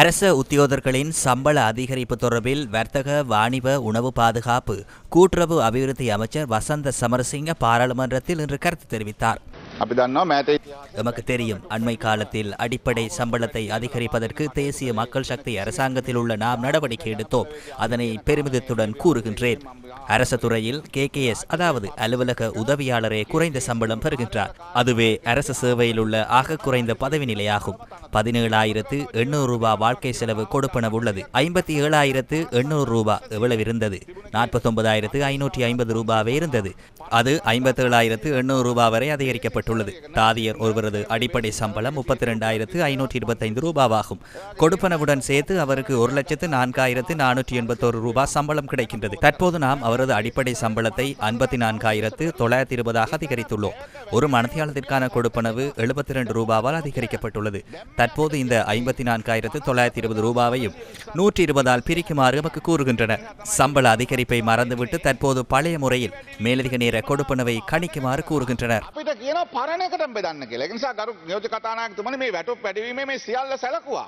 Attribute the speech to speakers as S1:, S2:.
S1: அரச உத்தியோகர்களின் சம்பள அதிகரிப்பு தொடர்பில் வர்த்தக வாணிப உணவு பாதுகாப்பு கூட்டுறவு அபிவிருத்தி அமைச்சர் வசந்த சமரசிங்க பாராளுமன்றத்தில் இன்று கருத்து தெரிவித்தார். எமக்கு தெரியும் அண்மை காலத்தில் அடிப்படை சம்பளத்தை அதிகரிப்பதற்கு தேசிய மக்கள் சக்தி அரசாங்கத்தில் உள்ள நாம் நடவடிக்கை எடுத்தோம். அதனை பெருமிதத்துடன் கூறுகின்றேன். அரச துறையில் எஸ். அதாவது அலுவலக உதவியாளரே குறைந்த சம்பளம் பெறுகின்றார். அதுவே அரச சேவையில் உள்ள ஆக குறைந்த பதவி நிலையாகும். பதினேழாயிரத்து எண்ணூறு ரூபாய் வாழ்க்கை செலவு கொடுப்பனவு உள்ளது. ஐம்பத்தி ஏழாயிரத்து எண்ணூறு ரூபாய் எவ்வளவு இருந்தது? நாற்பத்தி ஒன்பதாயிரத்து ஐநூற்றி ஐம்பது ரூபாவே இருந்தது. அது ஐம்பத்தேழாயிரத்து எண்ணூறு ரூபாய் வரை அதிகரிக்கப்பட்டுள்ளது. தாதியர் ஒருவரது அடிப்படை சம்பளம் முப்பத்தி ரெண்டாயிரத்து ஐநூற்றி இருபத்தைந்து ரூபாவாகும். கொடுப்பனவுடன் சேர்த்து அவருக்கு ஒரு லட்சத்து நான்காயிரத்து நானூற்றி எண்பத்தோரு ரூபாய் சம்பளம் கிடைக்கின்றது. தற்போது நாம் அவரது அடிப்படை சம்பளத்தை ஐம்பத்தி நான்காயிரத்து தொள்ளாயிரத்தி இருபதாக அதிகரித்துள்ளோம். ஒரு மனத்தியாளத்திற்கான கொடுப்பனவு எழுபத்தி ரெண்டு ரூபாவால் அதிகரிக்கப்பட்டுள்ளது. தற்போது இந்த ஐம்பத்தி நான்காயிரத்து தொள்ளாயிரத்தி இருபது ரூபாவையும் நூற்றி இருபதால் பிரிக்குமாறு நமக்கு கூறுகின்றனர். சம்பள அதிகரிப்பை மறந்துவிட்டு தற்போது பழைய முறையில் மேலதிக நேர கொடுப்பனவை கணிக்குமாறு கூறுகின்றனர்
S2: අපිට කියන පරණකට බෙදන්න කියලා. ඒ නිසා ගරු නියෝජ්‍ය කතානායකතුමනි මේ වැටුප් වැඩිවීමේ මේ සියල්ල සැලකුවා.